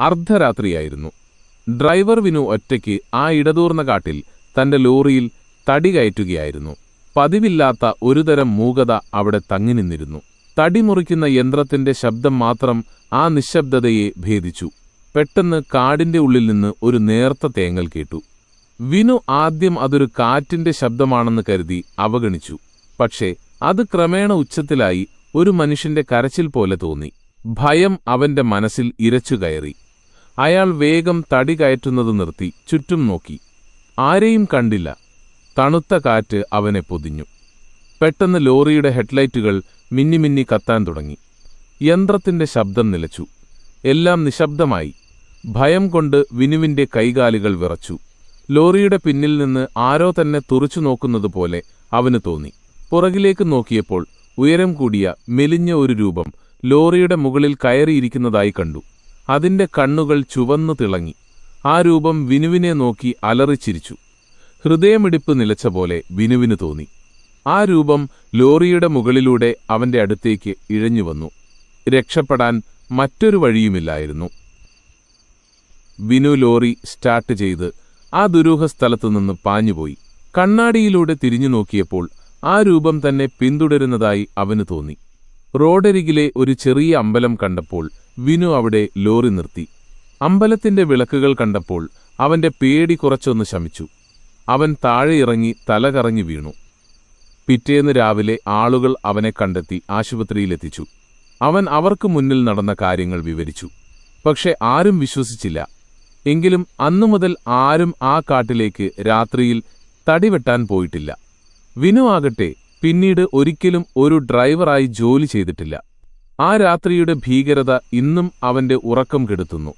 അർദ്ധരാത്രിയായിരുന്നു. Driver Vinu ഒറ്റയ്ക്ക് ആ ഇടതൂർന്ന കാട്ടിൽ തന്റെ ലോറിയിൽ തടി കയറ്റുകയായിരുന്നു. പതിവില്ലാത്ത ഒരുതരം മൂകത അവിടെ തങ്ങി നിന്നിരുന്നു. തടി മുറിക്കുന്ന യന്ത്രത്തിന്റെ ശബ്ദം മാത്രം ആ നിശബ്ദതയെ ഭേദിച്ചു. പെട്ടെന്ന് കാടിന്റെ ഉള്ളിൽ നിന്ന് ഒരു നേർത്ത തേങ്ങൽ കേട്ടു. വിനു ആദ്യം അതൊരു കാറ്റിന്റെ ശബ്ദമാണെന്ന് കരുതി അവഗണിച്ചു. പക്ഷേ അത് ക്രമേണ ഉച്ചത്തിലായി ഒരു മനുഷ്യന്റെ കരച്ചിൽ പോലെ തോന്നി. ഭയം അവന്റെ മനസ്സിൽ ഇരച്ചുകയറി അയാൾ വേഗം തടി കയറ്റുന്നത് നിർത്തി ചുറ്റും നോക്കി. ആരെയും കണ്ടില്ല. തണുത്ത കാറ്റ് അവനെ പൊതിഞ്ഞു. പെട്ടെന്ന് ലോറിയുടെ ഹെഡ്ലൈറ്റുകൾ മിന്നിമിന്നി കത്താൻ തുടങ്ങി. യന്ത്രത്തിന്റെ ശബ്ദം നിലച്ചു. എല്ലാം നിശബ്ദമായി. ഭയം കൊണ്ട് വിനുവിന്റെ കൈകാലുകൾ വിറച്ചു. ലോറിയുടെ പിന്നിൽ നിന്ന് ആരോ തന്നെ തുറച്ചു നോക്കുന്നതുപോലെ അവന് തോന്നി. പുറകിലേക്ക് നോക്കിയപ്പോൾ ഉയരം കൂടിയ മെലിഞ്ഞ ഒരു രൂപം ലോറിയുടെ മുകളിൽ കയറിയിരിക്കുന്നതായി കണ്ടു. അതിന്റെ കണ്ണുകൾ ചുവന്നു തിളങ്ങി. ആ രൂപം വിനുവിനെ നോക്കി അലറിച്ചിരിച്ചു. ഹൃദയമിടിപ്പ് നിലച്ച പോലെ വിനുവിന് തോന്നി. ആ രൂപം ലോറിയുടെ മുകളിലൂടെ അവന്റെ അടുത്തേക്ക് ഇഴഞ്ഞുവന്നു. രക്ഷപ്പെടാൻ മറ്റൊരു വഴിയുമില്ലായിരുന്നു. വിനു ലോറി സ്റ്റാർട്ട് ചെയ്ത് ആ ദുരൂഹ സ്ഥലത്തുനിന്ന് പാഞ്ഞുപോയി. കണ്ണാടിയിലൂടെ തിരിഞ്ഞു നോക്കിയപ്പോൾ ആ രൂപം തന്നെ പിന്തുടരുന്നതായി അവന് തോന്നി. റോഡരികിലെ ഒരു ചെറിയ അമ്പലം കണ്ടപ്പോൾ വിനു അവിടെ ലോറി നിർത്തി. അമ്പലത്തിന്റെ വിളക്കുകൾ കണ്ടപ്പോൾ അവന്റെ പേടി കുറച്ചൊന്ന് ശമിച്ചു. അവൻ താഴെ ഇറങ്ങി തലകറങ്ങി വീണു. പിറ്റേന്ന് രാവിലെ ആളുകൾ അവനെ കണ്ടെത്തി ആശുപത്രിയിലെത്തിച്ചു അവൻ അവർക്ക് മുന്നിൽ നടന്ന കാര്യങ്ങൾ വിവരിച്ചു. പക്ഷെ ആരും വിശ്വസിച്ചില്ല. എങ്കിലും അന്നു മുതൽ ആരും ആ കാട്ടിലേക്ക് രാത്രിയിൽ തടിവെട്ടാൻ പോയിട്ടില്ല. വിനു ആകട്ടെ പിന്നീട് ഒരിക്കലും ഒരു ഡ്രൈവറായി ജോലി ചെയ്തിട്ടില്ല. ആ രാത്രിയുടെ ഭീകരത ഇന്നും അവന്റെ ഉറക്കം കെടുത്തുന്നു.